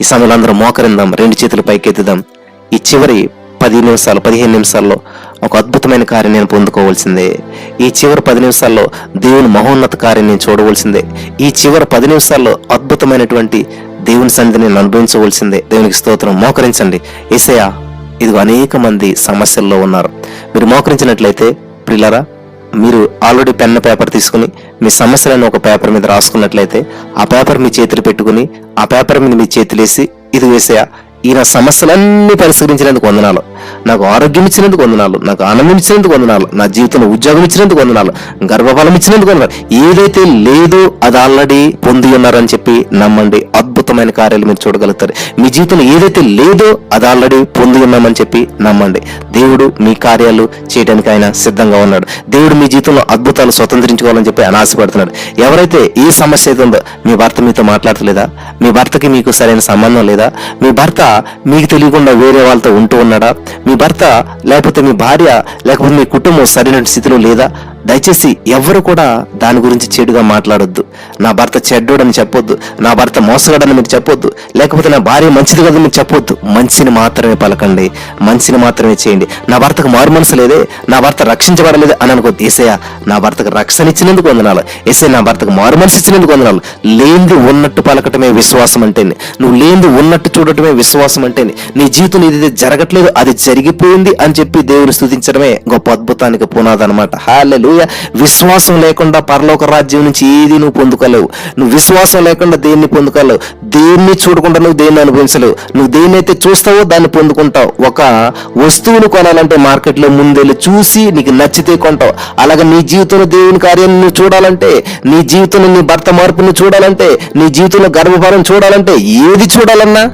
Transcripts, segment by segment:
ఈ సమయంలో అందరం మోకరిందాం రెండు చేతులు పైకెత్తుదాం ఈ చివరి పది నిమిషాలు పదిహేను నిమిషాల్లో ఒక అద్భుతమైన కార్యం నేను పొందుకోవాల్సిందే. ఈ చివరి పది నిమిషాల్లో దేవుని మహోన్నత కార్యం నేను చూడవలసిందే. ఈ చివరి పది నిమిషాల్లో అద్భుతమైనటువంటి దేవుని సన్నిధి నేను అనుభవించవలసిందే. దేవునికి స్తోత్రం. మోకరించండి. ఏసయ్య ఇదిగో అనేక మంది సమస్యల్లో ఉన్నారు. మీరు మోకరించినట్లయితే ప్రిల్లరా మీరు ఆల్రెడీ పెన్ పేపర్ తీసుకుని మీ సమస్యలను ఒక పేపర్ మీద రాసుకున్నట్లయితే ఆ పేపర్ మీ చేతులు పెట్టుకుని ఆ పేపర్ మీద మీ చేతులేసి ఇది వేసేయా ఈయన సమస్యలన్నీ పరిష్కరించినందుకు వందనాలు. నాకు ఆరోగ్యం ఇచ్చినందుకు వందనాలు నాకు ఆనందం ఇచ్చినందుకు వందనాలు నా జీవితంలో ఉద్యోగం ఇచ్చినందుకు వందనాలు గర్భఫలం ఇచ్చినందుకు వందనాలు. ఏదైతే లేదో అది ఆల్రెడీ పొంది ఉన్నారని చెప్పి నమ్మండి. అద్భుతమైన కార్యాలు మీరు చూడగలుగుతారు. మీ జీవితంలో ఏదైతే లేదో అది ఆల్రెడీ పొంది ఉన్నామని చెప్పి నమ్మండి. దేవుడు మీ కార్యాలు చేయడానికి ఆయన సిద్ధంగా ఉన్నాడు. దేవుడు మీ జీవితంలో అద్భుతాలు స్వతంత్రించుకోవాలని చెప్పి ఆయన ఆశపడుతున్నాడు. ఎవరైతే ఏ సమస్య అయితే ఉందో మీ భర్త మీతో మాట్లాడలేదా మీ భర్తకి మీకు సరైన సంబంధం లేదా? మీ భర్త మీకు తెలియకుండా వేరే వాళ్ళతో ఉంటూ ఉన్నాడా? మీ భర్త లేకపోతే మీ భార్య లేకపోతే మీ కుటుంబం సరైన స్థితిలో లేదా? దయచేసి ఎవరు కూడా దాని గురించి చెడుగా మాట్లాడొద్దు. నా భర్త చెడ్డోడని చెప్పొద్దు. నా భర్త మోసగాడని మీరు చెప్పొద్దు. లేకపోతే నా భార్య మంచిది కదని మీరు చెప్పొద్దు. మంచిని మాత్రమే పలకండి. మంచిని మాత్రమే చేయండి. నా భర్తకు మారు మనసు లేదే. నా భర్త రక్షించబడలేదు అని అనుకోద్దు ఏసయ్య నా భర్తకు రక్షణ ఇచ్చినందుకు వందనాలు. ఏసే నా భర్తకు మారు మనసు ఇచ్చినందుకు వందనాలు. లేనిది ఉన్నట్టు పలకటమే విశ్వాసం అంటేనే. నువ్వు లేనిది ఉన్నట్టు చూడటమే విశ్వాసం అంటేనే. నీ జీవితం ఏదైతే జరగట్లేదు అది జరిగిపోయింది అని చెప్పి దేవుని స్థుతించడమే గొప్ప అద్భుతానికి పునాది హాలెలు హాలెలూయ విశ్వాసం లేకుండా పరలోక రాజ్యం నుంచి ఏది నువ్వు పొందుకోలేవు. నువ్వు విశ్వాసం లేకుండా దేన్ని పొందుకోలేవు? దేన్ని చూడకుండా నువ్వు దేన్ని అనుభవించలేవు? నువ్వు దేన్నైతే చూస్తావో దాన్ని పొందుకుంటావు. ఒక వస్తువును కొనాలంటే మార్కెట్లో ముందెళ్ళి చూసి నీకు నచ్చితే కొంటావు. అలాగే నీ జీవితంలో దేవుని కార్యాన్ని నువ్వు చూడాలంటే నీ జీవితంలో నీ భర్త మార్పుని చూడాలంటే నీ జీవితంలో గర్భఫలం చూడాలంటే ఏది చూడాలన్నా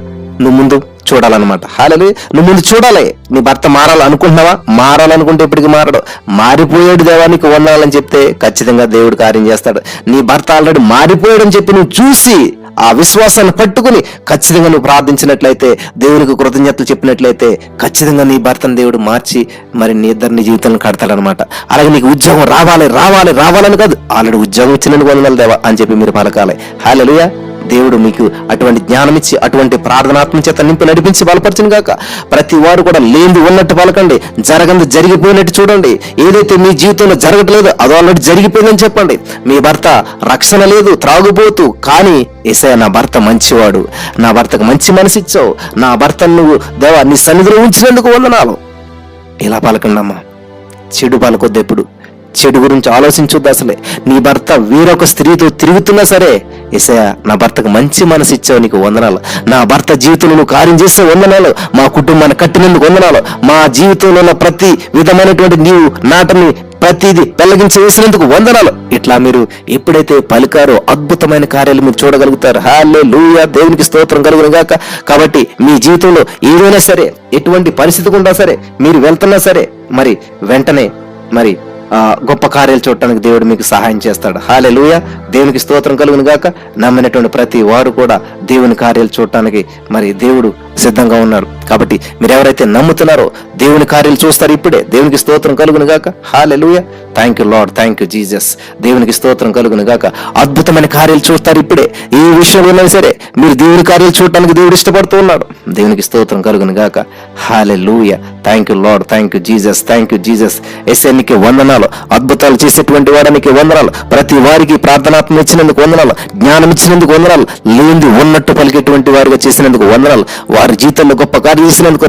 నువ్వు ముందు చూడాలన్నమాట. హాలే నువ్వు ముందు చూడాలి. నీ భర్త మారాలనుకుంటున్నావా? మారాలనుకుంటే ఇప్పటికి మారడు. మారిపోయాడు దేవానికి వండాలని చెప్తే ఖచ్చితంగా దేవుడు కార్యం చేస్తాడు. నీ భర్త ఆల్రెడీ మారిపోయాడని చెప్పి నువ్వు చూసి ఆ విశ్వాసాన్ని పట్టుకుని ఖచ్చితంగా నువ్వు ప్రార్థించినట్లయితే దేవునికి కృతజ్ఞతలు చెప్పినట్లయితే ఖచ్చితంగా నీ భర్తను దేవుడు మార్చి మరి నీ ఇద్దరిని జీవితాలను కడతాడనమాట అలాగే నీకు ఉద్యోగం రావాలి రావాలి రావాలని కాదు. ఆల్రెడీ ఉద్యోగం ఇచ్చినందుకు వందనాలు దేవా అని చెప్పి మీరు పలకాలి. హాలెలుయా. దేవుడు మీకు అటువంటి జ్ఞానం ఇచ్చి అటువంటి ప్రార్థనాత్మ చేత నింపి నడిపించి బలపరచును గాక. ప్రతి వారు కూడా లేనిది ఉన్నట్టు పలకండి. జరగంది జరిగిపోయినట్టు చూడండి. ఏదైతే మీ జీవితంలో జరగట్లేదు అది ఆల్రెడీ జరిగిపోయిందని చెప్పండి. మీ భర్త రక్షణ లేదు త్రాగుబోతూ. కానీ ఏసయ నా భర్త మంచివాడు. నా భర్తకు మంచి మనసు ఇచ్చావు. నా భర్తను నువ్వు దేవా నీ సన్నిధిలో ఉంచినందుకు వందనాలు. ఇలా పలకండమ్మా చెడు పలకొద్దు ఎప్పుడు. చెడు గురించి ఆలోచించొద్దు అసలే. నీ భర్త వేరొక స్త్రీతో తిరుగుతున్నా సరే ఎసయ నా భర్తకు మంచి మనసు ఇచ్చావు నీకు వందనాలు. నా భర్త జీవితంలో నువ్వు కార్యం చేసే వందనాలు మా కుటుంబాన్ని కట్టినందుకు వందనాలు. మా జీవితంలో ఉన్న ప్రతి విధమైనటువంటి నీవు నాటని ప్రతిది పెళ్ళగించి వేసినందుకు వందనాలు. ఇట్లా మీరు ఎప్పుడైతే పలికారో అద్భుతమైన కార్యాలు మీరు చూడగలుగుతారు. హాలే లూయా దేవునికి స్తోత్రం కలుగును గాక. కాబట్టి మీ జీవితంలో ఏదైనా సరే ఎటువంటి పరిస్థితి గుండా సరే మీరు వెళ్తున్నా సరే మరి వెంటనే మరి గొప్ప కార్యాలు చూడటానికి దేవుడు మీకు సహాయం చేస్తాడు. హాలే లూయ దేవునికి స్తోత్రం కలుగును గాక నమ్మినటువంటి ప్రతి వారు కూడా దేవుని కార్యాలు చూడటానికి మరి దేవుడు సిద్ధంగా ఉన్నారు. కాబట్టి మీరు ఎవరైతే నమ్ముతున్నారో దేవుని కార్యాలు చూస్తారు ఇప్పుడే. దేవునికి స్తోత్రం కలుగును గాక hallelujah thank you Lord thank you Jesus దేవునికి స్తోత్రం కలుగును గాక. అద్భుతమైన కార్యాలు చూస్తారు ఇప్పుడే. ఏ విషయం ఉన్నా సరే మీరు దేవుని కార్యాలు చూడటానికి దేవుడు ఇష్టపడుతూ ఉన్నాడు. దేవునికి స్తోత్రం కలుగును గాక. Hallelujah thank you Lord thank you Jesus thank you Jesus ఎస్ఎన్కి వందనాలు. అద్భుతాలు చేసేటువంటి వాడానికి వందనాలు. ప్రతి వారికి ప్రార్థనాత్మ ఇచ్చినందుకు వందనాలు. జ్ఞానం ఇచ్చినందుకు వందనాలు. లేనిది ఉన్నట్టు పలికేటువంటి వారిగా చేసినందుకు వందనాలు. వారి జీవితంలో గొప్ప కార్యం చేసినందుకు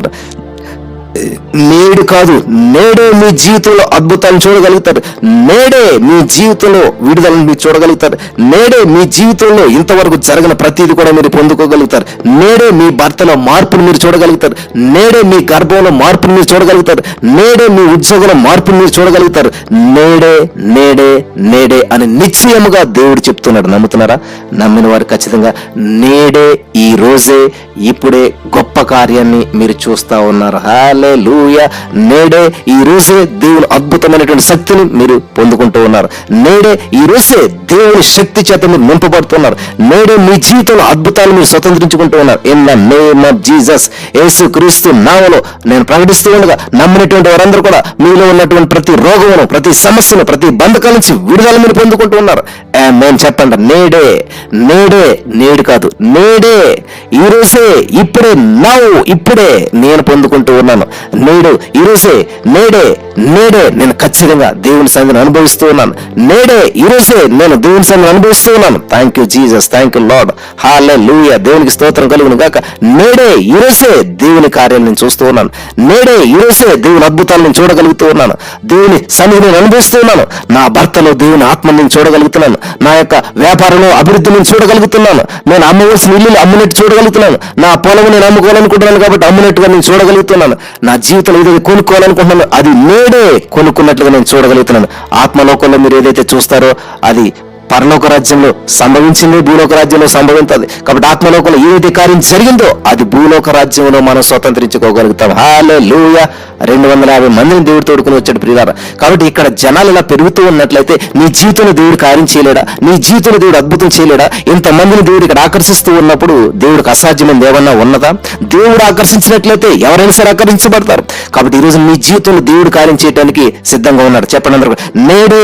నేడు కాదు నేడే మీ జీవితంలో అద్భుతాలను చూడగలుగుతారు. నేడే మీ జీవితంలో విడుదలను మీరు చూడగలుగుతారు. నేడే మీ జీవితంలో ఇంతవరకు జరిగిన ప్రతిదీ కూడా మీరు పొందుకోగలుగుతారు. నేడే మీ భర్తలో మార్పును మీరు చూడగలుగుతారు. నేడే మీ గర్భంలో మార్పును మీరు చూడగలుగుతారు. నేడే మీ ఉద్యోగంలో మార్పును మీరు చూడగలుగుతారు. నేడే నేడే నేడే అని నిశ్చయముగా దేవుడు చెప్తున్నాడు. నమ్ముతున్నారా? నమ్మిన వారు ఖచ్చితంగా నేడే ఈ రోజే ఇప్పుడే గొప్ప కార్యాన్ని మీరు చూస్తా ఉన్నారు. హాలే లూయ నేడే ఈ రోజే దేవుని అద్భుతమైనటువంటి శక్తిని మీరు పొందుకుంటూ ఉన్నారు. నేడే ఈ రోజే దేవుని శక్తి చేత మీరు నింపబడుతున్నారు. నేడే మీ జీవితంలో అద్భుతాలు మీరు స్వతంత్రించుకుంటూ ఉన్నారు. In the name of Jesus Yesu Kristu నామలో నేను ప్రకటిస్తూ ఉండగా నమ్మినటువంటి వారందరూ కూడా మీలో ఉన్నటువంటి ప్రతి రోగమును ప్రతి సమస్యను ప్రతి బంధకాల నుంచి విడుదల మీరు పొందుకుంటూ ఉన్నారు. మేము చెప్పండి. నేడే నేడే నేడు కాదు. నేడే ఈ రోజే ఇప్పుడే నవ్వు ఇప్పుడే నేను పొందుకుంటూ ఉన్నాను. నేడు ఈరోజే నేడే నేడే నేను ఖచ్చితంగా దేవుని సంగతిని అనుభవిస్తూ ఉన్నాను. నేడే ఈరోజే నేను దేవుని సంఘం అనుభవిస్తూ ఉన్నాను. Thank you Jesus thank you Lord hallelujah దేవునికి స్తోత్రం కలుగును గాక. నేడే ఈరోజే దేవుని కార్యాలు నేను చూస్తూ ఉన్నాను. నేడే ఈరోజే దేవుని అద్భుతాలు నేను చూడగలుగుతూ ఉన్నాను. దేవుని సన్నిధి నేను అనుభవిస్తూ ఉన్నాను. నా భర్తలో దేవుని ఆత్మని నేను చూడగలుగుతున్నాను. నా యొక్క వ్యాపారంలో అభివృద్ధి నేను చూడగలుగుతున్నాను. నేను అమ్మవలసిన ఇల్లు అమ్మినట్టు చూడగలుగుతున్నాను. నా పొలం నేను అమ్ముకోవాలనుకుంటున్నాను కాబట్టి అమ్మినట్టుగా నేను చూడగలుగుతున్నాను. నా జీవితంలో ఏదైతే కొనుక్కోవాలనుకుంటున్నాను అది నేడే కొనుక్కున్నట్లుగా నేను చూడగలుగుతున్నాను. ఆత్మలోకంలో మీరు ఏదైతే చూస్తారో అది పరలోక రాజ్యంలో సంభవించింది భూలోక రాజ్యంలో సంభవించదు కాబట్టి ఆత్మలోకంలో ఏదైతే కార్యం జరిగిందో అది భూలోక రాజ్యంలో మనం స్వతంత్రించుకోగలుగుతాం. హాలే లూయ రెండు వందల యాభై మందిని దేవుడు తోడుకుని వచ్చాడు ప్రియార కాబట్టి ఇక్కడ జనాలు ఇలా పెరుగుతూ ఉన్నట్లయితే నీ జీవితంలో దేవుడు కార్యం చేయలేడా? నీ జీవితంలో దేవుడు అద్భుతం చేయలేడా? ఇంతమందిని దేవుడు ఇక్కడ ఆకర్షిస్తూ ఉన్నప్పుడు దేవుడికి అసాధ్యమైన ఏమన్నా ఉన్నదా? దేవుడు ఆకర్షించినట్లయితే ఎవరైనా సరే ఆకర్షించబడతారు. కాబట్టి ఈ రోజు జీవితంలో దేవుడు కార్యం చేయడానికి సిద్ధంగా ఉన్నాడు. చెప్పండి అందరూ.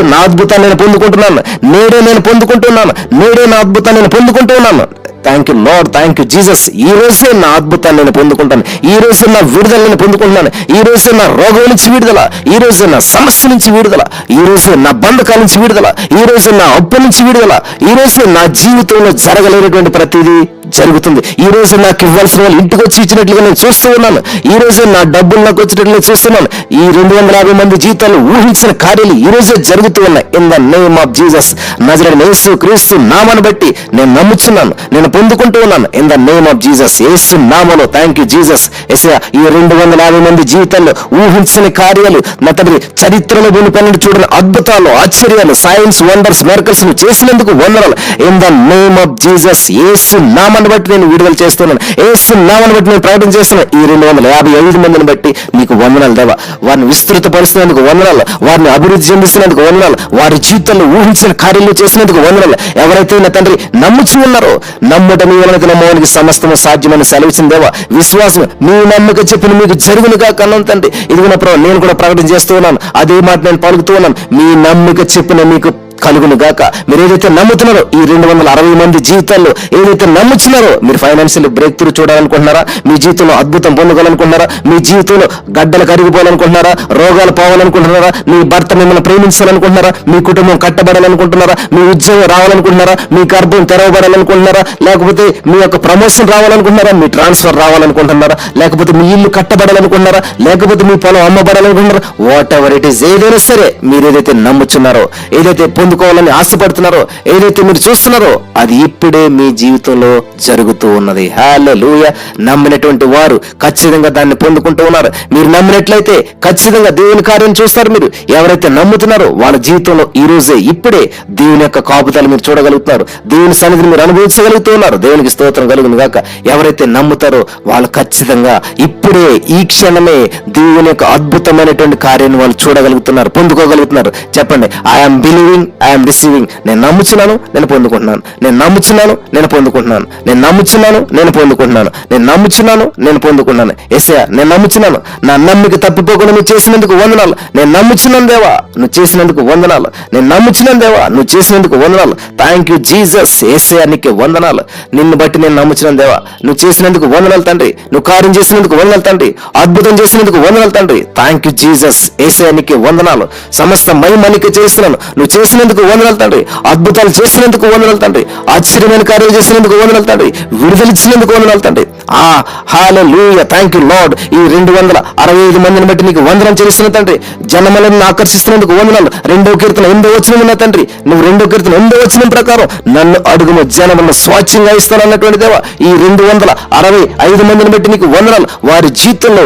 నా అద్భుతాన్ని నేను పొందుకుంటున్నాను. నేడే నేను పొందుకుంటున్నాను. మీరే నా అద్భుతాన్ని నేను పొందుకుంటున్నాను. Thank you Lord thank you Jesus ఈ రోజే నా అద్భుతాన్ని నేను పొందుకుంటాను ఈ రోజే నా విడుదల నేను పొందుకుంటున్నాను ఈ రోజే నా రోగం నుంచి విడుదల ఈ రోజే నా సమస్య నుంచి విడుదల ఈ రోజే నా బంధకాల నుంచి విడుదల ఈ రోజే నా అప్పు నుంచి విడుదల ఈ రోజే నా జీవితంలో జరగలేనటువంటి ప్రతిదీ జరుగుతుంది ఈ రోజు నాకు ఇవ్వాల్సిన వాళ్ళు ఇంటికి వచ్చి ఇచ్చినట్లుగా నేను చూస్తూ ఉన్నాను ఈ రోజే నా డబ్బులు నాకు వచ్చినట్లు నేను చూస్తున్నాను ఈ రెండు వందల యాభై మంది జీవితాలు ఊహించిన కార్యాలు ఈ రోజే జరుగుతూ ఉన్నాయి in the name of Jesus నజరని Yesu Kristu నామను బట్టి నేను నమ్ముచున్నాను నేను పొందుకుంటూ ఉన్నాను. In the name of Jesus Yesu నామలో థ్యాంక్ యూ జీసస్ ఎస్యా ఈ రెండు వందల యాభై మంది జీవితంలో ఊహించని కార్యాలు నా తండ్రి చరిత్రలో వెనుకొన్నట్టు చూడని అద్భుతాలు ఆశ్చర్యాలు సైన్స్ వండర్స్ మెరకల్స్ను చేసినందుకు వందనాలు. In the name of Jesus Yesu నామాన్ని బట్టి నేను విడుదల చేస్తున్నాను. ఏసు నామాన్ని బట్టి నేను ప్రకటన చేస్తున్నాను. ఈ రెండు వందల యాభై ఐదు మందిని బట్టి నీకు వందనాలు దేవా. వారిని విస్తృతపరుస్తున్నందుకు వందనాలు. వారిని అభివృద్ధి చెందిస్తున్నందుకు వందనాలు. వారి జీవితంలో ఊహించిన కార్యాలు చేసినందుకు వందనాలు. ఎవరైతే నా తండ్రి నమ్ముచు ఉన్నారో నమ్ముట వలన నమ్మవానికి సమస్తము సాధ్యమని సెలవిచ్చిందేవా విశ్వాసం మీ నమ్మక చెప్పిన మీకు జరుగునుగా కన్నం తండ్రి. ఇది నేను కూడా ప్రకటన చేస్తూ ఉన్నాను. అదే మాట నేను పలుకుతూ ఉన్నాను. మీ నమ్మిక చెప్పిన మీకు కలుగును గాక మీరు ఏదైతే నమ్ముతున్నారో ఈ రెండు వందల అరవై మంది జీవితాల్లో ఏదైతే నమ్ముతున్నారో మీరు ఫైనాన్షియల్ బ్రేక్ త్రూ చూడాలనుకుంటున్నారా? మీ జీవితంలో అద్భుతం పొందగలనుకుంటున్నారా? మీ జీవితంలో గడ్డలు కరిగిపోవాలనుకుంటున్నారా? రోగాలు పోవాలనుకుంటున్నారా? మీ భర్త మిమ్మల్ని ప్రేమించాలనుకుంటున్నారా? మీ కుటుంబం కట్టబడాలనుకుంటున్నారా? మీ ఉద్యోగం రావాలనుకుంటున్నారా? మీ గర్భం తెరవబడాలనుకుంటున్నారా? లేకపోతే మీ యొక్క ప్రమోషన్ రావాలనుకుంటున్నారా? మీ ట్రాన్స్ఫర్ రావాలనుకుంటున్నారా? లేకపోతే మీ ఇల్లు కట్టబడాలనుకుంటున్నారా? లేకపోతే మీ పొలం అమ్మబడాలనుకుంటున్నారా? వాట్ ఎవర్ ఇట్ ఈస్ ఏదైనా సరే మీరు ఏదైతే నమ్ముచున్నారో ఏదైతే పొందుకోవాలని ఆశపడుతున్నారో ఏదైతే మీరు చూస్తున్నారో అది ఇప్పుడే మీ జీవితంలో జరుగుతూ ఉన్నది. హాలే లూయ నమ్మినటువంటి వారు ఖచ్చితంగా దాన్ని పొందుకుంటూ ఉన్నారు. మీరు నమ్మినట్లయితే ఖచ్చితంగా దేవుని కార్యం చూస్తారు మీరు. ఎవరైతే నమ్ముతున్నారో వాళ్ళ జీవితంలో ఈ రోజే ఇప్పుడే దేవుని యొక్క కాపుతాలు మీరు చూడగలుగుతున్నారు. దేవుని సన్నిధిని మీరు అనుభవించగలుగుతూ ఉన్నారు దేవునికి స్తోత్రం కలుగును గాక. ఎవరైతే నమ్ముతారో వాళ్ళు ఖచ్చితంగా ఇప్పుడే ఈ క్షణమే దేవుని యొక్క అద్భుతమైనటువంటి కార్యాన్ని వాళ్ళు చూడగలుగుతున్నారు పొందుకోగలుగుతున్నారు. చెప్పండి ఐఎమ్ బిలీవింగ్ ఐఎమ్ రిసీవింగ్ నేను నమ్ముచున్నాను నేను పొందుకుంటున్నాను. నేను నమ్ముచున్నాను నేను పొందుకుంటున్నాను. నేను నమ్ముచున్నాను నేను పొందుకుంటున్నాను. నేను నమ్ముచున్నాను నేను పొందుకున్నాను ఎస్ఐ నేను నమ్ముచున్నాను. నా నమ్మిక తప్పిపోకుండా నువ్వు చేసినందుకు వందనాలు. నేను నమ్ముచున్నాను దేవా నువ్వు చేసినందుకు వందనాలు. నేను నమ్ముచున్నాను దేవా నువ్వు చేసినందుకు వందనాలు. థ్యాంక్ యూ జీసస్ ఏసే నీకు వందనాలు. నిన్ను బట్టి నేను నమ్ముచున్నాను దేవా. నువ్వు చేసినందుకు వందనాలు తండ్రి. నువ్వు కార్యం చేసినందుకు వందనాలు తండ్రి. అద్భుతం చేసినందుకు వందనాలు తండ్రి. థ్యాంక్ యూ జీసస్ ఏసయానికి వందనాలు. సమస్త మహిమనికి చేస్తున్నాను. నువ్వు చేసినందుకు వందనాలు తండ్రి. అద్భుతాలు చేసినందుకు వందనాలు తండ్రి. ఆశ్చర్యమైన కార్యాలు చేసినందుకు వందనాలు తండ్రి. విడుదలిచ్చినందుకు వందనాలు తండ్రి. ఆ హాలే లూయ థ్యాంక్ యూ లార్డ్ ఈ రెండు వందల అరవై ఐదు మందిని బట్టి నీకు వందనం చేస్తున్న తండ్రి. జనమలను ఆకర్షిస్తున్నందుకు వందనాలు. రెండో కీర్తన ఎందో వచ్చిన ఉన్న తండ్రి. నువ్వు రెండో కీర్తన ఎందో వచ్చిన ప్రకారం నన్ను అడుగున జనములను స్వాచ్ఛంగా ఇస్తాను అన్నటువంటి దేవా. ఈ రెండు వందల అరవై ఐదు మందిని బట్టి నీకు వందనాలు. వారి జీవితంలో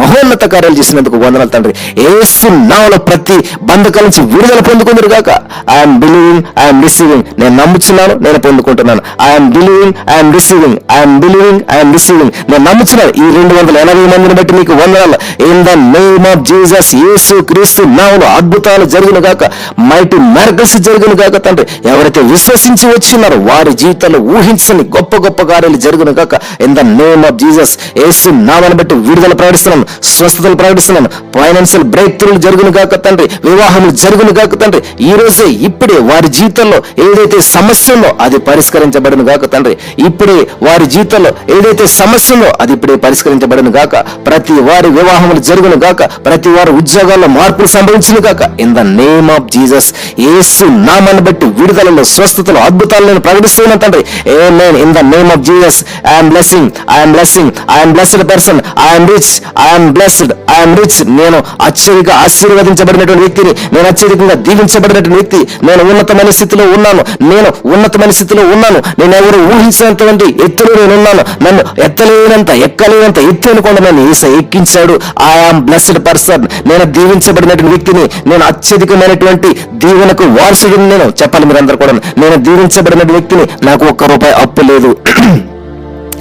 మహోన్నత కార్యాలు చేసినందుకు వందనాలు తండ్రి. ఏసు నావల ప్రతి బంధకాల నుంచి విడుదల పొందుకుందరు గాక. ఐఎమ్ బిలీవింగ్ ఐఎమ్ రిసీవింగ్ నేను నమ్ముచున్నాను నేను పొందుకుంటున్నాను. I'm believing I'm receiving I'm believing I'm receiving నేను నమ్ముచున్నాను. ఈ రెండు వందల ఎనభై మందిని బట్టి మీకు వందనాలు. In the name of Jesus Yesu Kristu నావలు అద్భుతాలు జరుగును గాక మైటి మెరకల్స్ జరుగును గాక తండ్రి. ఎవరైతే విశ్వసించి వచ్చినారో వారి జీవితంలో ఊహించని గొప్ప గొప్ప కార్యాలు జరుగును గాక in the name of Jesus Yesu నామాన్ని బట్టి విడుదల ప్రకటిస్తున్నాం స్వస్థతలు ప్రకటిస్తున్నాం. ఫైనాన్షియల్ బ్రేక్ త్రూలు జరుగును కాక తండ్రి వివాహములు జరుగును కాక తండ్రి. ఈ రోజే ఇప్పుడే వారి జీవితంలో ఏదైతే సమస్య ఉందో అది పరిష్కరించబడును గాక తండ్రి. ఇప్పుడే వారి జీవితంలో ఏదైతే సమస్య ఉందో అది ఇప్పుడే పరిష్కరించబడును గాక. ప్రతి వారి వివాహములు జరుగును గాక ప్రతి వారి ఉద్యోగాల్లో మార్పులు సంభవించును గాక. In the name of Jesus Yesu నామాన్ని బట్టి విడుదలలో స్వస్థతలు అద్భుతాలు నేను ప్రకటిస్తున్నాను తండ్రి. ఏ నేను in the name of Jesus I'm blessing I'm blessing I'm blessed person I'm rich I'm blessed I'm rich నేను అత్యధిక ఆశీర్వదించబడినటువంటి వ్యక్తిని. నేను అత్యధికంగా దీవించబడినటువంటి వ్యక్తి. నేను ఉన్నతమైన స్థితిలో ఉన్నాను. నేను ఉన్నతమైన స్థితిలో ఉన్నాను. నేను ఎవరు ఊహించినంతటువంటి ఎత్తులో నేను ఉన్నాను. నన్ను ఎత్తలేనంత ఎక్కలేనంత ఎత్తు అనుకోండి నన్ను ఈస ఎక్కించాడు. ఐఆమ్ బ్లెస్డ్ పర్సన్ నేను దీవించబడినటువంటి వ్యక్తిని. నేను అత్యధికమైనటువంటి దీవెనకు వారసుడిని నేను. చెప్పాలి మీరందరూ కూడా. నేను దీవించబడిన వ్యక్తిని. నాకు ఒక్క రూపాయి అప్పు లేదు.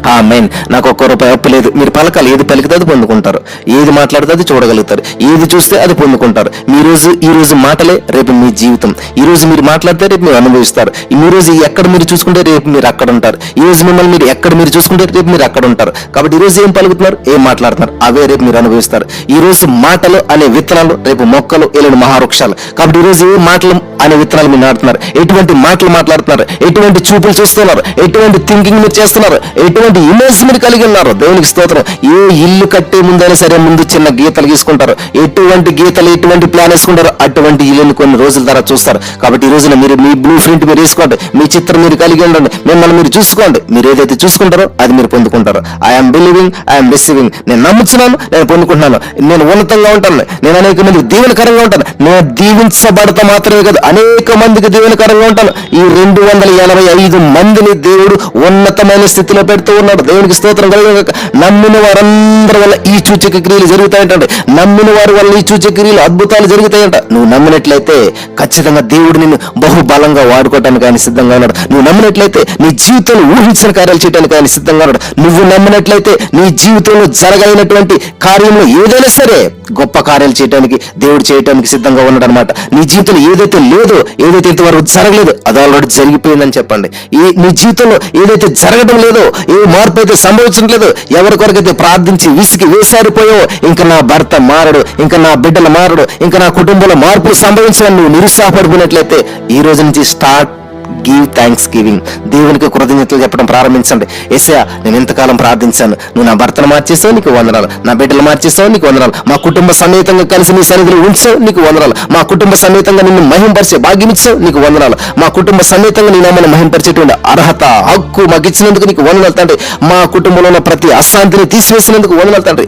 ఆ మెయిన్ నాకు ఒక్క రూపాయి అప్పు లేదు. మీరు పలకాలి. ఏది పలికితే అది పొందుకుంటారు. ఏది మాట్లాడితే అది చూడగలుగుతారు. ఏది చూస్తే అది పొందుకుంటారు. మీ రోజు ఈ రోజు మాటలే రేపు మీ జీవితం. ఈ రోజు మీరు మాట్లాడితే రేపు మీరు అనుభవిస్తారు. ఈ రోజు ఎక్కడ మీరు చూసుకుంటే రేపు మీరు అక్కడ ఉంటారు. ఈ రోజు మిమ్మల్ని మీరు ఎక్కడ మీరు చూసుకుంటే రేపు మీరు అక్కడ ఉంటారు. కాబట్టి ఈ రోజు ఏం పలుకుతున్నారు? ఏం మాట్లాడుతున్నారు? అవే రేపు మీరు అనుభవిస్తారు. ఈ రోజు మాటలు అనే విత్తనాలు రేపు మొక్కలు ఇలాంటి మహావృక్షాలు. కాబట్టి ఈ రోజు ఏ మాటలు అనే విత్తనాలు మీరు నాటుతున్నారు? ఎటువంటి మాటలు మాట్లాడుతున్నారు? ఎటువంటి చూపులు చూస్తున్నారు? ఎటువంటి థింకింగ్ మీరు చేస్తున్నారు? ఎటువంటి ఇమేజ్ మీరు కలిగి ఉన్నారు. దేవునికి స్తోత్రం. ఏ ఇల్లు కట్టే ముందైనా సరే ముందు చిన్న గీతలు గీసుకుంటారు. ఎటువంటి గీతలు ఎటువంటి ప్లాన్ వేసుకుంటారు అటువంటి ఇల్లుని కొన్ని రోజుల తర్వాత చూస్తారు. కాబట్టి ఈ రోజున మీరు మీ బ్లూ ప్రింట్ మీరు వేసుకోండి. మీ చిత్రం మీరు కలిగి ఉండండి. మిమ్మల్ని మీరు చూసుకోండి. మీరు ఏదైతే చూసుకుంటారో అది మీరు పొందుకుంటారు. ఐఎమ్ బిలీవింగ్ ఐఎమ్ రిసీవింగ్ నేను నమ్ముతున్నాను నేను పొందుకుంటున్నాను. నేను ఉన్నతంగా ఉంటాను. నేను అనేక మంది దీవెనకరంగా ఉంటాను. నేను దీవించబడతా మాత్రమే కాదు అనేక మందికి దీవెనకరంగా ఉంటాను. ఈ రెండు వందల ఎనభై ఐదు మందిని దేవుడు ఉన్నతమైన స్థితిలో పెడుతూ ఉన్నాడు దేవునికి స్తోత్రం కలిగిన నమ్మిన వారందరి వల్ల ఈ సూచక క్రియలు జరుగుతాయంటే నమ్మిన వారి వల్ల ఈ సూచక క్రియలు అద్భుతాలు జరుగుతాయంట. నువ్వు నమ్మినట్లయితే ఖచ్చితంగా దేవుడు నిన్ను బహుబలంగా వాడుకోవడానికి ఆయన సిద్ధంగా ఉన్నాడు. నువ్వు నమ్మినట్లయితే నీ జీవితంలో ఊహించిన కార్యాలు చేయడానికి ఆయన సిద్ధంగా ఉన్నాడు. నువ్వు నమ్మినట్లయితే నీ జీవితంలో జరగలిగినటువంటి కార్యంలో ఏదైనా సరే గొప్ప కార్యాలు చేయడానికి దేవుడు చేయడానికి సిద్ధంగా ఉన్నాడు అనమాట నీ జీవితంలో ఏదైతే లేదో ఏదైతే ఇంతవరకు జరగలేదు అది ఆల్రెడీ జరిగిపోయిందని చెప్పండి. ఈ నీ జీవితంలో ఏదైతే జరగడం లేదో ఏ మార్పు అయితే సంభవించట్లేదు. ఎవరి కొరకైతే ప్రార్థించి విసిగి వేసారిపోయో ఇంకా నా భర్త మారడు ఇంకా నా బిడ్డలు మారడు ఇంకా నా కుటుంబంలో మార్పులు సంభవించడం నువ్వు నిరుత్సాహపడిపోయినట్లయితే ఈ రోజు నుంచి స్టార్ట్ గివ్ థ్యాంక్స్ గివింగ్ దేవునికి కృతజ్ఞతలు చెప్పడం ప్రారంభించండి. ఎస్యా నేను ఎంతకాలం ప్రార్థించాను. నువ్వు నా భర్తను మార్చేసావు నీకు వందనాలు. నా బిడ్డలు మార్చేసావు నీకు వందనాలు. మా కుటుంబ సమేతంగా కలిసి నీ సన్నిధిలో ఉంచావు నీకు వందనాలు. మా కుటుంబ సమేతంగా నిన్ను మహింపరిచే భాగ్యం ఇచ్చావు నీకు వందనాలు. మా కుటుంబ సమేతంగా నేను మమ్మల్ని మహింపరిచేటువంటి అర్హత హక్కు మాకు ఇచ్చినందుకు నీకు వందనాలు తండ్రి. మా కుటుంబంలో ఉన్న ప్రతి అశాంతిని తీసివేసినందుకు వందనాలు తండ్రి.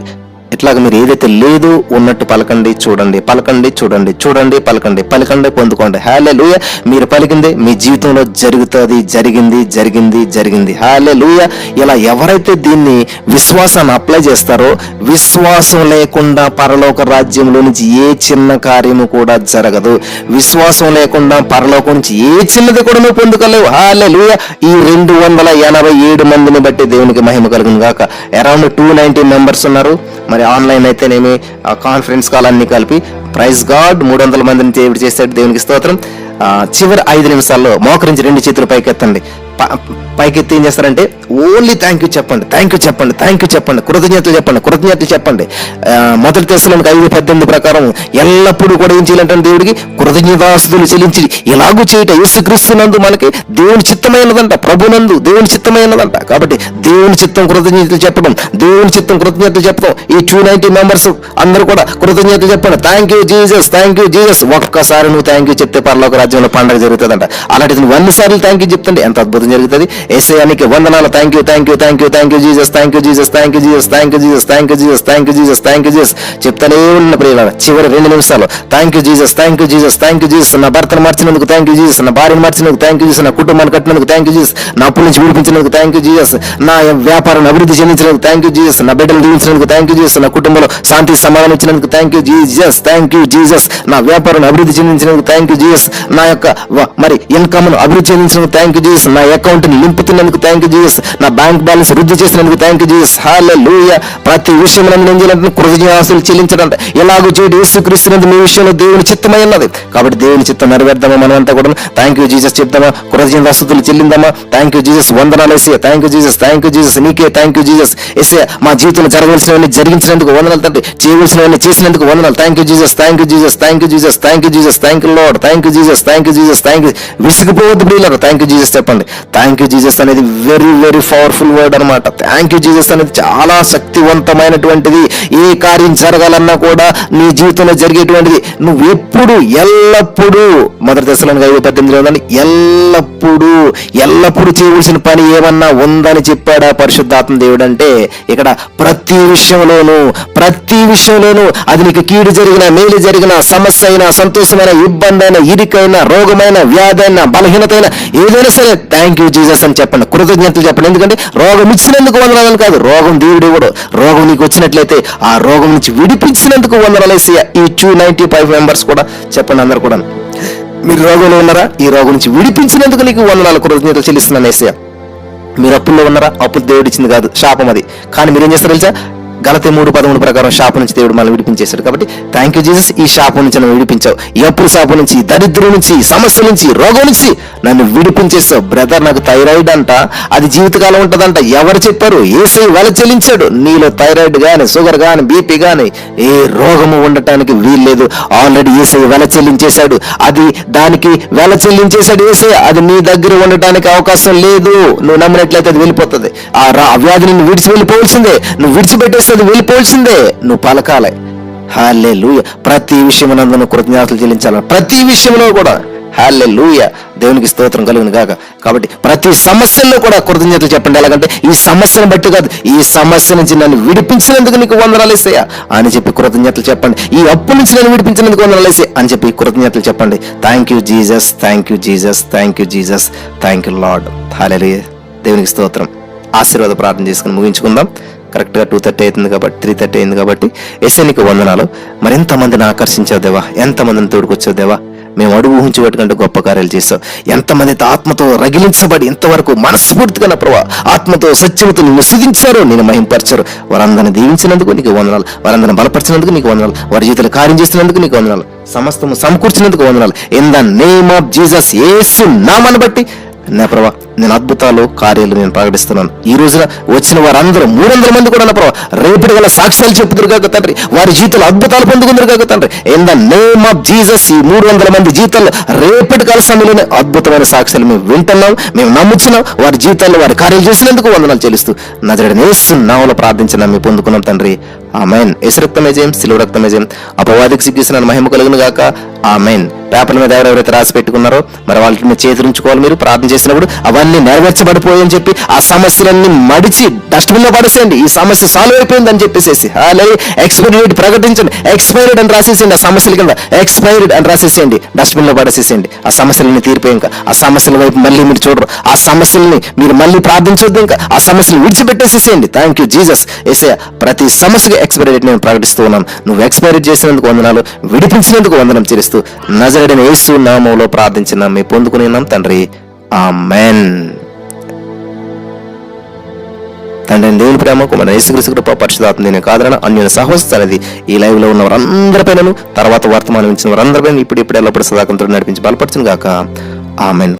ఇట్లాగ మీరు ఏదైతే లేదు ఉన్నట్టు పలకండి చూడండి పలకండి చూడండి చూడండి పలకండి పలకండి పొందుకోండి. హాలే లూయ మీరు పలికింది మీ జీవితంలో జరుగుతుంది జరిగింది జరిగింది జరిగింది. హాలే లూయ ఇలా ఎవరైతే దీన్ని విశ్వాసాన్ని అప్లై చేస్తారో విశ్వాసం లేకుండా పరలోక రాజ్యంలో నుంచి ఏ చిన్న కార్యము కూడా జరగదు. విశ్వాసం లేకుండా పరలోకం నుంచి ఏ చిన్నది కూడా నువ్వు పొందుకోలేవు. హాలే లూయ ఈ రెండు వందల ఎనభై ఏడు మందిని బట్టి దేవునికి మహిమ కలుగును గాక. అరౌండ్ టూ నైన్టీ మెంబర్స్ ఉన్నారు. మరి ఆన్లైన్ అయితేనేమి కాన్ఫరెన్స్ కాల్ అన్ని కలిపి ప్రైజ్ గాడ్ మూడు వందల మందిని దేవుడు చేశాడు దేవునికి స్తోత్రం. చివరి ఐదు నిమిషాల్లో మోకరించి రెండు చేతులు పైకెత్తండి. పైకెత్తి ఏం చేస్తారంటే ఓన్లీ థ్యాంక్ యూ చెప్పండి థ్యాంక్ యూ చెప్పండి థ్యాంక్ యూ చెప్పండి కృతజ్ఞతలు చెప్పండి కృతజ్ఞతలు చెప్పండి. మొదటి దశలోనికి ఐదు పద్దెనిమిది ప్రకారం ఎల్లప్పుడూ కూడా ఏం చేయాలంటే దేవుడికి కృతజ్ఞతాస్తులు చెల్లించి ఇలాగూ చేయట యేసుక్రీస్తునందు మనకి దేవుని చిత్తమైనదంట ప్రభునందు దేవుని చిత్తమైనదంట. కాబట్టి దేవుని చిత్తం కృతజ్ఞతలు చెప్పడం దేవుని చిత్తం కృతజ్ఞతలు చెప్పడం ఈ టూ నైన్టీ మెంబర్స్ అందరూ కూడా కృతజ్ఞతలు చెప్పండి thank you Jesus thank you Jesus ఒక్కసారి నువ్వు థ్యాంక్ యూ చెప్తే పరలోక రాజ్యంలో పండగ జరుగుతుందంట. అలాంటిది నువ్వు సార్లు థ్యాంక్ యూ చెప్తుంటే ఎంత అద్భుతం జరుగుతుంది ఏసయానికి వందనాలు thank you thank you thank you thank you Jesus thank you Jesus thank you Jesus thank you Jesus thank you Jesus thank you Jesus thank you Jesus చెప్తానే ఉన్న ప్రియుల చివరి రెండు నిమిషాలు thank you Jesus thank you Jesus thank you Jesus నా భర్తను మార్చినందుకు thank you Jesus నా భార్యను మార్చినందుకు థ్యాంక్ యూ జీజస్ నా కుటుంబాన్ని కట్టినందుకు థ్యాంక్ యూ జీజస్ నా అప్పుల నుంచి విడిపించినందుకు థ్యాంక్ యూ జీజస్ నా వ్యాపారాన్ని అభివృద్ధి చెందించినందుకు థ్యాంక్ యూ జీజస్ నా బిడ్డలు దీవించినందుకు థ్యాంక్ యూ జీజస్ నా కుటుంబంలో శాంతి సమాధానం ఇచ్చినందుకు thank you Jesus thank you Jesus నా వ్యాపారాన్ని అభివృద్ధి చెందించినందుకు థ్యాంక్ యూ జీజస్ నా యొక్క మరి ఇన్కమ్ను అభివృద్ధి చెందించినందుకు థ్యాంక్ యూ జీజస్ నా అకౌంట్ నింపుతున్నందుకు థ్యాంక్ యూ జీసస్ నా బ్యాంక్ బ్యాలెన్స్ వృద్ధి చేసినందుకు థ్యాంక్ యూ జీసస్ లూయ ప్రతి విషయంలో నేను చేయాలంటే కృతజ్ఞాసులు చెల్లించడం ఎలాగో చేయడు యేసుక్రీస్తునందు మీ విషయంలో దేవుని చిత్తమై ఉన్నది కాబట్టి దేవుని చిత్తం నెరవేర్దామా మనం అంతా కూడా థ్యాంక్ యూ జీసస్ చెప్తామా కృతజ్ఞతాస్తుతులు చెల్లిందామా థ్యాంక్ యూ జీసస్ వందనాలు వేసే thank you Jesus thank you Jesus నీకే థ్యాంక్ యూ జీసస్ ఎసే మా జీవితంలో జరగవలసినవన్నీ జరిగించినందుకు వందనాలు తండ్రి చేయవలసినవన్నీ చేసినందుకు వందనాలు thank you Jesus thank you Jesus thank you Jesus thank you Jesus thank you Lord thank you Jesus thank you Jesus thank you విసిగిపోవద్దు బ్రీలర్ థ్యాంక్ యూ జీసస్ చెప్పండి థ్యాంక్ యూ జీజస్ అనేది వెరీ వెరీ పవర్ఫుల్ వర్డ్ అనమాట thank you Jesus అనేది చాలా శక్తివంతమైనటువంటిది. ఏ కార్యం జరగాలన్నా కూడా నీ జీవితంలో జరిగేటువంటిది. నువ్వు ఎప్పుడు ఎల్లప్పుడూ మొదటి దశలను ఐదు పద్దెనిమిది ఉందని ఎల్లప్పుడూ ఎల్లప్పుడూ చేయవలసిన పని ఏమన్నా ఉందని చెప్పాడా పరిశుద్ధాత్మ దేవుడు అంటే ఇక్కడ ప్రతి విషయంలోనూ ప్రతి విషయంలోనూ అది నీకు కీడు జరిగిన మేలు జరిగిన సమస్య అయినా సంతోషమైన ఇబ్బంది అయినా ఇరికైన రోగమైన వ్యాధి అయినా బలహీనత అయినా ఏదైనా సరే థ్యాంక్ థ్యాంక్ యూ జీసస్ అని చెప్పండి. కృతజ్ఞతలు చెప్పండి. ఎందుకంటే రోగం ఇచ్చినందుకు వందనాలని కాదు. రోగం దేవుడు ఇవ్వడు రోగం నీకు వచ్చినట్లయితే ఆ రోగం నుంచి విడిపించినందుకు వందనాలేసి ఈ టూ నైన్టీ ఫైవ్ మెంబర్స్ కూడా చెప్పండి అందరు కూడా. మీరు రోగంలో ఉన్నారా? ఈ రోగం నుంచి విడిపించినందుకు నీకు వందనాలు కృతజ్ఞతలు చెల్లిస్తున్నాను ఏసయ్య. మీరు అప్పుల్లో ఉన్నారా? అప్పులు దేవుడు ఇచ్చింది కాదు. శాపం అది. కానీ మీరేం చేస్తారు తెలుసా? గలతి మూడు పదమూడు ప్రకారం శాపం నుంచి దేవుడు మనల్ని విడిపించేశాడు. కాబట్టి థ్యాంక్ యూ జీసస్ ఈ శాపం నుంచి నన్ను విడిపించావు. ఎప్పుడు షాపు శాపం నుంచి దరిద్రం నుంచి సమస్య నుంచి రోగం నుంచి నన్ను విడిపించేస్తావు బ్రదర్ నాకు థైరాయిడ్ అంట అది జీవితకాలం ఉంటదంట. ఎవరు చెప్పారు? ఏసై వెల చెల్లించాడు. నీలో థైరాయిడ్ గాని షుగర్ గాని బీపీ గాని ఏ రోగము ఉండటానికి వీల్లేదు. ఆల్రెడీ ఏసై వెల చెల్లించేశాడు. అది దానికి వెల చెల్లించేశాడు ఏసై అది నీ దగ్గర ఉండటానికి అవకాశం లేదు. నువ్వు నమ్మినట్లయితే అది వెళ్ళిపోతుంది. ఆ రా వ్యాధి నిన్ను విడిచి వెళ్ళిపోవలసిందే. నువ్వు విడిచిపెట్టే అది వెళ్ళిపోవలసిందే నువ్వు పలకాలే. హాలే లూయ ప్రతి విషయమునందు నువ్వు కృతజ్ఞతలు చెల్లించాలి. ప్రతి విషయంలో కూడా. హాలే లూయ దేవునికి స్తోత్రం కలుగును కాక కాబట్టి ప్రతి సమస్యల్లో కూడా కృతజ్ఞతలు చెప్పండి. ఎలాగంటే ఈ సమస్యను బట్టి కాదు. ఈ సమస్య నుంచి నన్ను విడిపించినందుకు నీకు వందనాలు ఇస్తాయా అని చెప్పి కృతజ్ఞతలు చెప్పండి. ఈ అప్పు నుంచి నన్ను విడిపించినందుకు వందనాలు ఇస్తాయి అని చెప్పి కృతజ్ఞతలు చెప్పండి. Thank you Jesus thank you Jesus thank you Jesus thank you Lord hallelujah దేవునికి స్తోత్రం. ఆశీర్వాద ప్రార్థన చేసుకుని ముగించుకుందాం. కరెక్ట్గా టూ థర్టీ అవుతుంది కాబట్టి త్రీ థర్టీ అయింది కాబట్టి ఎస్ఎన్కి వందనాలు. మరి ఎంతమందిని ఆకర్షించావు దేవా? ఎంతమందిని తోడుకొచ్చావు దేవా? మేము అడుగు ఊహించి పెట్టుకుంటే గొప్ప కార్యాలు చేస్తాం ఎంతమంది ఆత్మతో రగిలించబడి ఇంతవరకు మనస్ఫూర్తిగా నా ప్రభా ఆత్మతో సత్యమతో నిన్ను సుధించారు నేను మహింపరచారు వారందరిని దీవించినందుకు నీకు వందనాలు. వారందరిని బలపరిచినందుకు నీకు వందనాలు. వారి జీవితాలు కార్యం చేసినందుకు నీకు వందనాలు. సమస్తము సమకూర్చినందుకు వందనాలు. In the name of Jesus Yesu నామాన్ని బట్టి. నా ప్రభా నేను అద్భుతాలు కార్యాలు నేను ప్రకటిస్తున్నాను. ఈ రోజున వచ్చిన వారందరూ మూడు వందల మంది కూడా ప్రభావ రేపటి గల సాక్ష్యాలు చెప్పుదురు కాక తండ్రి. వారి జీతాలు అద్భుతాలు పొందుకుందరు కాక తండ్రి. In the name of Jesus ఈ మూడు వందల మంది జీవితాల్లో రేపటి కాల సమయంలోనే అద్భుతమైన సాక్ష్యాలు మేము వింటున్నాం మేము నమ్ముచున్నాం. వారి జీవితాల్లో వారి కార్యాలు చేసినందుకు వందనాలు చెల్లిస్తూ నజరడ నేస్తు నావలో ప్రార్థించిన మేము పొందుకున్నాం తండ్రి. ఆమెన్ ఎసు రక్తమే జయం సిలువ రక్తమే జయం. అపవాదికి సిగ్గిస్తున్న మహిమ కలుగును గాక. ఆమెన్ పేపర్ల మీద ఎవరెవరైతే రాసి పెట్టుకున్నారో మరి వాళ్ళకి మీద చేతులు మీరు. ప్రార్థన చేసినప్పుడు అవన్నీ నెరవేర్చబడిపోయాయని చెప్పి ఆ సమస్యలన్నీ మడిచి డస్ట్బిన్లో పడేసేయండి. ఈ సమస్య సాల్వ్ అయిపోయింది అని చెప్పేసేసి అలాగే ఎక్స్పైరీ డేట్ ప్రకటించండి. ఎక్స్పైర్డ్ అని రాసేసేయండి ఆ సమస్యల కింద. ఎక్స్పైర్డ్ అని రాసేసేయండి డస్ట్బిన్లో పడేసేసేయండి. ఆ సమస్యలని తీరిపోయి ఇంకా. ఆ సమస్యల వైపు మళ్ళీ మీరు చూడరు. ఆ సమస్యల్ని మీరు మళ్ళీ ప్రార్థించొద్దు ఇంకా. ఆ సమస్యలు విడిచిపెట్టేసేసేయండి. థ్యాంక్ యూ జీసస్ ఏసే ప్రతి సమస్యకి ఎక్స్పైరీ డేట్ నేను ప్రకటిస్తూ ఉన్నాను. నువ్వు ఎక్స్పైరీ చేసినందుకు వందనాలు విడిపించినందుకు వందనం చేస్తూ నజరడిన యేసు నామంలో ప్రార్థించిన మీ పొందుకుని తండ్రి. ఆమెన్. తండ్రి దేవుని ప్రేమ కుమార యేసుక్రీస్తు కృప పరిశుధాత్మ నేను కాదన అన్యుల సహోదరు ఈ లైవ్లో ఉన్న వారందరిపైనను తర్వాత వర్తమానం ఇచ్చిన వారందరిపైన ఇప్పుడు ఇప్పుడు ఎల్లప్పుడు సదాకంతో నడిపించి బలపరచును గాక ఆమెన్.